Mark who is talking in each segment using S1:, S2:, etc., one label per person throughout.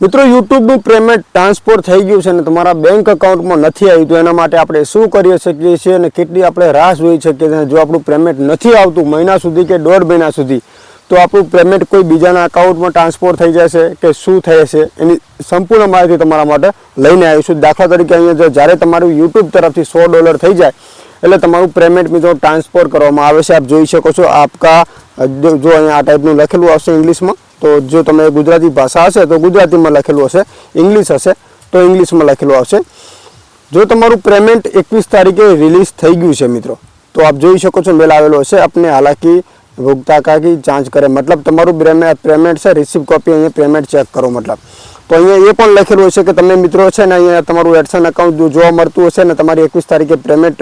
S1: મિત્રો, યુટ્યુબનું payment transfer થઈ ગયું છે અને તમારા બેંક અકાઉન્ટમાં નથી આવ્યું, તો એના માટે આપણે શું કરી શકીએ છીએ અને કેટલી આપણે રાહ જોઈ શકીએ છીએ જો આપણું પેમેન્ટ નથી આવતું મહિના સુધી કે દોઢ મહિના સુધી, તો આપણું પેમેન્ટ કોઈ બીજાના અકાઉન્ટમાં ટ્રાન્સફર થઈ જશે કે શું થશે એની સંપૂર્ણ માહિતી તમારા માટે લઈને આવીશું દાખલા તરીકે અહીંયા જો જ્યારે તમારું યુટ્યુબ તરફથી સો ડોલર થઈ જાય, એટલે તમારું પેમેન્ટ મિત્રો ટ્રાન્સફર કરવામાં આવે છે. આપ જોઈ શકો છો, આપકા, જો અહીંયા આ ટાઈપનું લખેલું આવશે ઇંગ્લિશમાં તો જો તમે ગુજરાતી ભાષા હશે તો ગુજરાતીમાં લખેલું હશે ઇંગ્લિશ હશે તો ઇંગ્લિશમાં લખેલું આવશે. જો તમારું પેમેન્ટ એકવીસ તારીખે રિલીઝ થઈ ગયું છે મિત્રો, તો આપ જોઈ શકો છો મેલ આવેલો હશે, આપને હાલાકી, ભોગતા કાકી, જાંચ કરે. મતલબ તમારું પેમેન્ટ છે રિસીપ કોપી અહીંયા પેમેન્ટ ચેક કરો મતલબ. તો અહીંયા એ પણ લખેલું હશે કે તમે મિત્રો છે ને અહીંયા તમારું એડસન અકાઉન્ટ જોવા મળતું હશે ને તમારી એકવીસ તારીખે પેમેન્ટ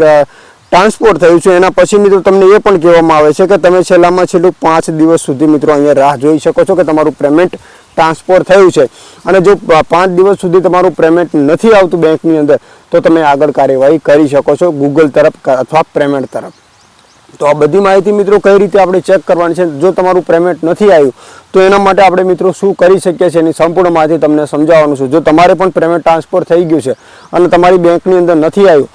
S1: ટ્રાન્સપોર્ટ થયું છે. એના પછી મિત્રો તમને એ પણ કહેવામાં આવે છે કે તમે છેલ્લામાં છેલ્લું પાંચ દિવસ સુધી મિત્રો અહીંયા રાહ જોઈ શકો છો કે તમારું પેમેન્ટ ટ્રાન્સફર થયું છે. અને જો પાંચ દિવસ સુધી તમારું પેમેન્ટ નથી આવતું બેંકની અંદર, તો તમે આગળ કાર્યવાહી કરી શકો છો ગૂગલ તરફ અથવા પેમેન્ટ તરફ. તો આ બધી માહિતી મિત્રો કઈ રીતે આપણે ચેક કરવાની છે? જો તમારું પેમેન્ટ નથી આવ્યું, તો એના માટે આપણે મિત્રો શું કરી શકીએ છીએ એની સંપૂર્ણ માહિતી તમને સમજાવવાનું છું. જો તમારે પણ પેમેન્ટ ટ્રાન્સફર થઈ ગયું છે અને તમારી બેંકની અંદર નથી આવ્યું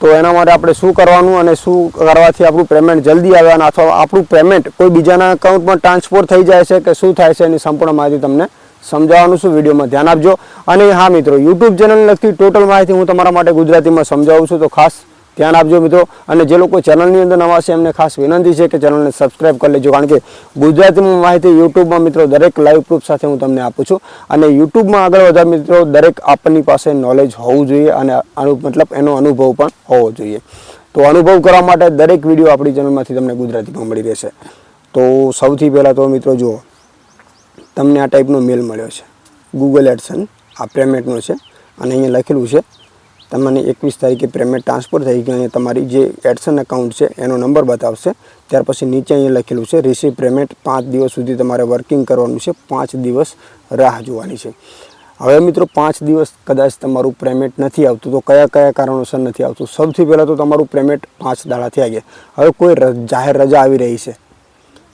S1: તો એના માટે આપણે શું કરવાનું અને શું કરવાથી આપણું પેમેન્ટ જલ્દી આવે અને અથવા આપણું પેમેન્ટ કોઈ બીજાના અકાઉન્ટમાં ટ્રાન્સફર થઈ જાય છે કે શું થાય છે એની સંપૂર્ણ માહિતી તમને સમજાવવાનું છું. વિડીયોમાં ધ્યાન આપજો. અને હા મિત્રો યુટ્યુબ ચેનલને લગતી ટોટલ માહિતી હું તમારા માટે ગુજરાતીમાં સમજાવું છું. તો ખાસ ધ્યાન આપજો મિત્રો. અને જે લોકો ચેનલની અંદર નવા છે, એમને ખાસ વિનંતી છે કે ચેનલને સબસ્ક્રાઇબ કરી લેજો. કારણ કે ગુજરાતીમાં માહિતી યુટ્યુબમાં મિત્રો દરેક લાઈવ પ્રૂફ સાથે હું તમને આપું છું. અને યુટ્યુબમાં આગળ વધારે મિત્રો દરેક આપની પાસે નોલેજ હોવું જોઈએ અને મતલબ એનો અનુભવ પણ હોવો જોઈએ. તો અનુભવ કરવા માટે દરેક વીડિયો આપણી ચેનલમાંથી તમને ગુજરાતીમાં મળી રહેશે. તો સૌથી પહેલાં તો મિત્રો જુઓ. તમને આ ટાઈપનો મેલ મળ્યો છે. ગૂગલ એડસન આ પેમેન્ટનો છે. અને અહીંયા લખેલું છે તમને એકવીસ તારીખે પેમેન્ટ ટ્રાન્સફર થઈ ગયું અહીંયા તમારી જે એડસન એકાઉન્ટ છે, એનો નંબર બતાવશે. ત્યાર પછી નીચે અહીંયા લખેલું છે રિસીવ પેમેન્ટ પાંચ દિવસ સુધી તમારે વર્કિંગ કરવાનું છે, પાંચ દિવસ રાહ જોવાની છે. હવે મિત્રો, પાંચ દિવસ કદાચ તમારું પેમેન્ટ નથી આવતું, તો કયા કયા કારણોસર નથી આવતું? સૌથી પહેલાં તો તમારું પેમેન્ટ પાંચ દાડા થયા ગયા હવે કોઈ જાહેર રજા આવી રહી છે.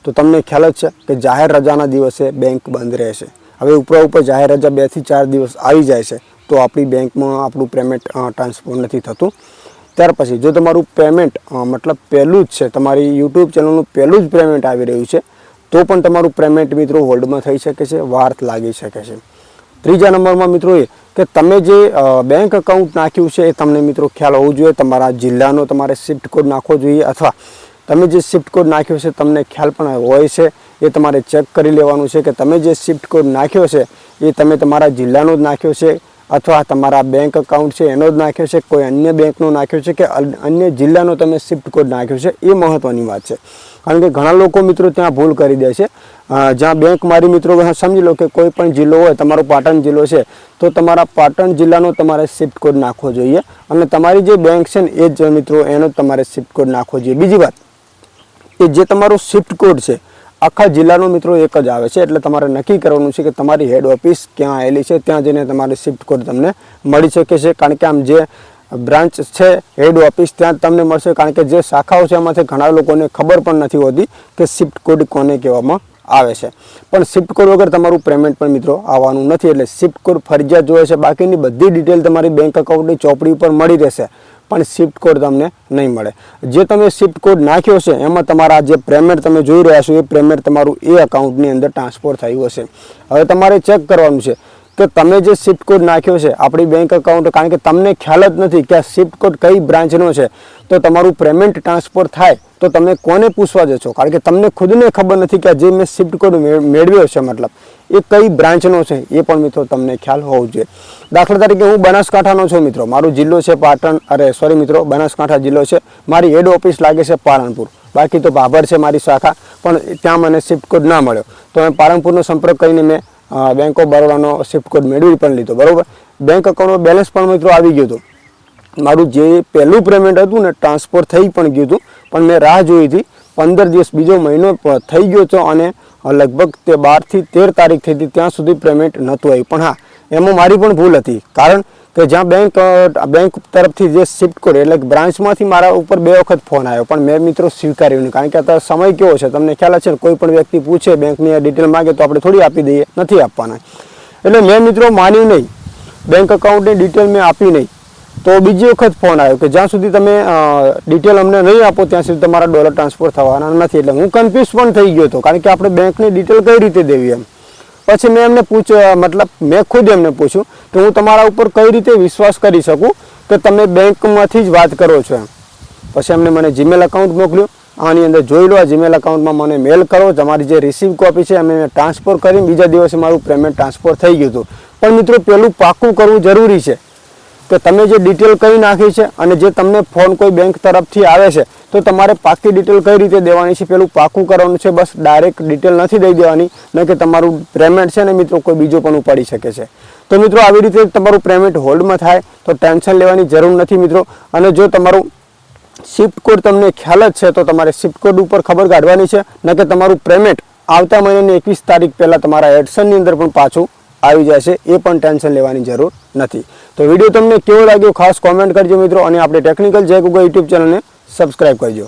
S1: તો તમને ખ્યાલ જ છે કે જાહેર રજાના દિવસે બેંક બંધ રહેશે. હવે ઉપર ઉપર જાહેર રજા બેથી ચાર દિવસ આવી જાય છે. તો આપણી બેંકમાં આપણું પેમેન્ટ ટ્રાન્સફર નથી થતું. ત્યાર પછી જો તમારું પેમેન્ટ મતલબ પહેલું જ છે, તમારી યુટ્યુબ ચેનલનું પહેલું જ પેમેન્ટ આવી રહ્યું છે, તો પણ તમારું પેમેન્ટ મિત્રો હોલ્ડમાં થઈ શકે છે વાર લાગી શકે છે. ત્રીજા નંબરમાં મિત્રો એ કે તમે જે બેંક અકાઉન્ટ નાખ્યું છે એ તમને મિત્રો ખ્યાલ હોવો જોઈએ, તમારા જિલ્લાનો તમારે શિફ્ટ કોડ નાખવો જોઈએ અથવા તમે જે શિફ્ટ કોડ નાખ્યો છે તમને ખ્યાલ પણ હોય છે, એ તમારે ચેક કરી લેવાનું છે કે તમે જે શિફ્ટ કોડ નાખ્યો છે એ તમે તમારા જિલ્લાનો જ નાખ્યો છે અથવા તમારા બેંક અકાઉન્ટ છે, એનો જ નાખ્યો છે, કોઈ અન્ય બેંકનો નાખ્યો છે કે અન- અન્ય જિલ્લાનો તમે શિફ્ટ કોડ નાખ્યો છે, એ મહત્ત્વની વાત છે. કારણ કે ઘણા લોકો મિત્રો ત્યાં ભૂલ કરી દે છે. જ્યાં બેંક મારી મિત્રો સમજી લો કે કોઈ પણ જિલ્લો હોય, તમારો પાટણ જિલ્લો છે, તો તમારા પાટણ જિલ્લાનો તમારે શિફ્ટ કોડ નાખવો જોઈએ અને તમારી જે બેંક છે ને, એ જ મિત્રો એનો તમારે શિફ્ટ કોડ નાખવો જોઈએ. બીજી વાત, કે જે તમારો શિફ્ટ કોડ છે આખા જિલ્લાનો મિત્રો એક જ આવે છે. એટલે તમારે નક્કી કરવાનું છે કે તમારી હેડ ઓફિસ ક્યાં આવેલી છે, ત્યાં જઈને તમારે શિફ્ટ કોડ તમને મળી શકે છે. કારણ કે આમ જે બ્રાન્ચ છે હેડ ઓફિસ ત્યાં તમને મળશે. કારણ કે જે શાખાઓ છે, એમાંથી ઘણા લોકોને ખબર પણ નથી હોતી કે શિફ્ટ કોડ કોને કહેવામાં આવે છે. પણ શિફ્ટ કોડ વગર તમારું પેમેન્ટ પણ મિત્રો આવવાનું નથી. એટલે શિફ્ટ કોડ ફરજિયાત જોઈએ છે. બાકીની બધી ડિટેલ તમારી બેંક અકાઉન્ટની ચોપડી ઉપર મળી રહેશે. પણ શિફ્ટ કોડ તમને નહીં મળે. જે તમે શિફ્ટ કોડ નાખ્યો છે, એમાં તમારા જે પેમેન્ટ તમે જોઈ રહ્યા છો, એ પેમેન્ટ તમારું એ અકાઉન્ટની અંદર ટ્રાન્સફર થયું હશે. હવે તમારે ચેક કરવાનું છે. કે તમે જે શિફ્ટ કોડ નાખ્યો છે આપણી બેંક એકાઉન્ટ કારણ કે તમને ખ્યાલ જ નથી કે આ શિફ્ટ કોડ કઈ બ્રાન્ચનો છે, તો તમારું પેમેન્ટ ટ્રાન્સફર થાય, તો તમે કોને પૂછવા જશો? કારણ કે તમને ખુદને ખબર નથી કે જે મેં શિફ્ટ કોડ મેળવ્યો છે, મતલબ, એ કઈ બ્રાન્ચનો છે, એ પણ મિત્રો તમને ખ્યાલ હોવો જોઈએ. દાખલા તરીકે હું બનાસકાંઠાનો છું મિત્રો. મારો જિલ્લો છે પાટણ, અરે સોરી મિત્રો, બનાસકાંઠા જિલ્લો છે. મારી હેડ ઓફિસ લાગે છે પાલનપુર. બાકી તો ભાભર છે મારી શાખા, પણ ત્યાં મને શિફ્ટ કોડ ના મળ્યો. તો મેં પાલનપુરનો સંપર્ક કરીને મેં બેંક ઓફ બરોડાનો શિફ્ટ કોડ મેળવી પણ લીધો, બરાબર? બેંક અકાઉન્ટમાં બેલેન્સ પણ મિત્રો આવી ગયું હતું. મારું જે પહેલું પેમેન્ટ હતું ને ટ્રાન્સફર થઈ પણ ગયું હતું, પણ મેં રાહ જોઈ હતી. પંદર દિવસ બીજો મહિનો થઈ ગયો હતો અને લગભગ તે બારથી તેર તારીખ થઈ હતી, ત્યાં સુધી પેમેન્ટ નહોતું આવ્યું. પણ હા, એમાં મારી પણ ભૂલ હતી. કારણ કે જ્યાં બેંક બેંક તરફથી જે શિફ્ટ કર્યો એટલે બ્રાન્ચમાંથી મારા ઉપર બે વખત ફોન આવ્યો. પણ મેં મિત્રો સ્વીકાર્યું નહીં, કારણ કે અત્યારે સમય કેવો છે? તમને ખ્યાલ છે કોઈ પણ વ્યક્તિ પૂછે બેંકની ડિટેલ માગે તો આપણે થોડી આપી દઈએ, નથી આપવાના. એટલે મેં મિત્રો માન્યું નહીં. બેંક અકાઉન્ટની ડિટેલ મેં આપી નહીં. તો બીજી વખત ફોન આવ્યો કે જ્યાં સુધી તમે ડિટેલ અમને નહીં આપો, ત્યાં સુધી તમારા ડોલર ટ્રાન્સફર થવાના નથી. એટલે હું કન્ફ્યુઝ પણ થઈ ગયો હતો, કારણ કે આપણે બેંકની ડિટેલ કઈ રીતે દેવી એમ? પછી મેં એમને પૂછ મતલબ મેં ખુદ એમને પૂછ્યું કે હું તમારા ઉપર કઈ રીતે વિશ્વાસ કરી શકું? કે તમે બેંકમાંથી જ વાત કરો છો એમ. પછી એમને મને જીમેલ અકાઉન્ટ મોકલ્યું. આની અંદર જોઈ લો, આ જીમેલ અકાઉન્ટમાં મને મેલ કરો. તમારી જે રિસીવ કોપી છે, એમને ટ્રાન્સફર કરીને બીજા દિવસે મારું પેમેન્ટ ટ્રાન્સફર થઈ ગયું હતું. પણ મિત્રો, પેલું પાક્કું કરવું જરૂરી છે. કે તમે જે ડિટેલ કહી નાખી છે અને જે તમને ફોન કોઈ બેંક તરફથી આવે છે તો તમારે પાકી ડિટેલ કઈ રીતે દેવાની છે? પેલું પાકું કરવાનું છે, બસ ડાયરેક્ટ ડિટેલ નથી દઈ દેવાની, ન કે તમારું પેમેન્ટ છે ને મિત્રો, કોઈ બીજો પણ ઉપાડી શકે છે. તો મિત્રો, આવી રીતે તમારું પેમેન્ટ હોલ્ડમાં થાય, તો ટેન્શન લેવાની જરૂર નથી મિત્રો. અને જો તમારું શિફ્ટ કોડ તમને ખ્યાલ જ છે, તો તમારે શિફ્ટ કોડ ઉપર ખબર કાઢવાની છે, ન કે તમારું પેમેન્ટ આવતા મહિનાની એકવીસ તારીખ પહેલાં તમારા એડસનની અંદર પણ પાછું આવી જશે, એ પણ ટેન્શન લેવાની જરૂર નથી. તો વીડિયો તમને કેવો લાગ્યો, ખાસ કોમેન્ટ કરજો મિત્રો. અને આપણે ટેકનિકલ જય ગુગલ યુટ્યુબ ચેનલને સબસ્ક્રાઈબ કરજો.